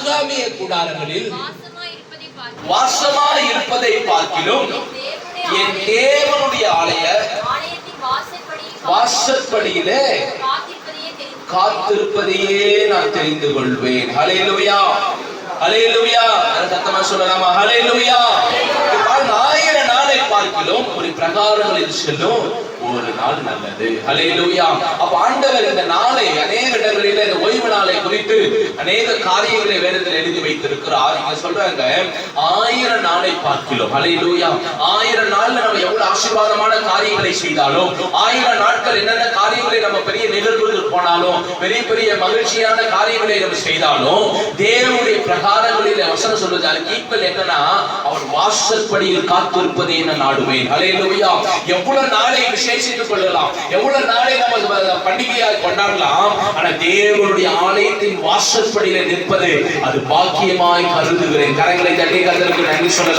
ஆகாமிய கூடாரங்களில் வாசமாய் இருப்பதை பார்க்கிலும் என் தேவனுடைய ஆலய வாசற்படியில் காத்திருப்பதையே நான் தெரிந்து கொள்வேன். ஹalleluya ஹalleluya சத்தமா சொல்லலாமா? பாருங்க ஆயிரம் நாளை பார்க்கிலும் ஒரு பிரகாரங்களில் செல்லும் ஒரு நாள் நல்லது. ஹalleluya அப்ப ஆண்டவர் இந்த நாளை அநேக இடங்களில் இந்த ஓய்வு நாளை குறித்து அநேக காரியங்களை வேதத்தில் எழுதி வைத்திருக்கிறார். இங்க சொல்றாங்க ஆயிரம் நாளை பார்க்கிறோம். அலையிலூயா ஆயிரம் நாள்ல நம்ம எவ்வளவு ஆசீர்வாதமான காரியங்களை செய்தாலும் ஆயிரம் நாட்கள் என்னென்ன காரியங்களை நம்ம பெரிய நிகழ்வுகள் போனாலும் பெரிய பெரிய மகிழ்ச்சியான காரியங்களை நம்ம செய்தாலும் தேவனுடைய பிரகாரங்களில் வசனம் சொல்வது அதுக்கு ஈக்குவல் என்னன்னா அவன் வாசற்படியில் காத்திருப்பதை என்ன நாடுவேன் அலையிலூயா எவ்வளவு நாளை விசேஷித்துக் கொள்ளலாம். எவ்வளவு நாளை நம்ம பண்டிகையாக கொண்டாடலாம். ஆனா தேவனுடைய ஆலயத்தின் வாசற்படியில நிற்பது அது பாக்கியமாய் கருதுகிறேன். கரங்களை தட்டி கருதுக்கு நன்றி சொல்லலாம்.